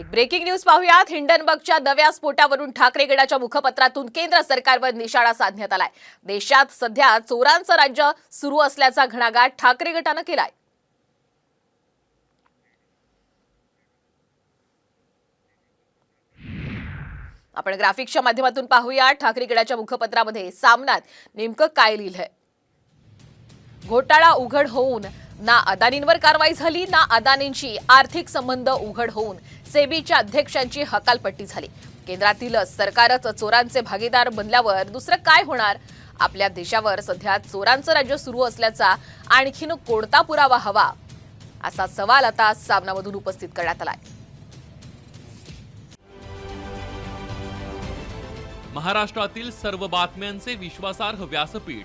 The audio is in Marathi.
एक ब्रेकिंग न्यूज पाहूयात. हिंडनबर्गच्या नव्या स्फोटावरून ठाकरे गटाच्या मुखपत्रातून केंद्र सरकारवर निशाणा साधण्यात आलाय. देशात सध्या चोरांचं राज्य सुरू असल्याचा घणाघाट ठाकरे गटानं केलाय. आपण ग्राफिक्सच्या माध्यमातून पाहूया ठाकरे गटाच्या मुखपत्रामध्ये सामनात नेमकं काय लिहिलंय? घोटाळा उघड होऊन ना अदानींवर कारवाई झाली ना अदानींची आर्थिक संबंध उघड होऊन सेबीच्या अध्यक्षांची हकालपट्टी झाली. केंद्रातील सरकारच चोरांचे भागीदार बनल्यावर दुसरं काय होणार? आपल्या देशावर सध्या चोरांचं राज्य सुरू असल्याचा आणखीन कोणता पुरावा हवा? असा सवाल आता सामनामधून उपस्थित करण्यात आलाय. महाराष्ट्रातील सर्व बातम्यांचे विश्वासार्ह व्यासपीठ.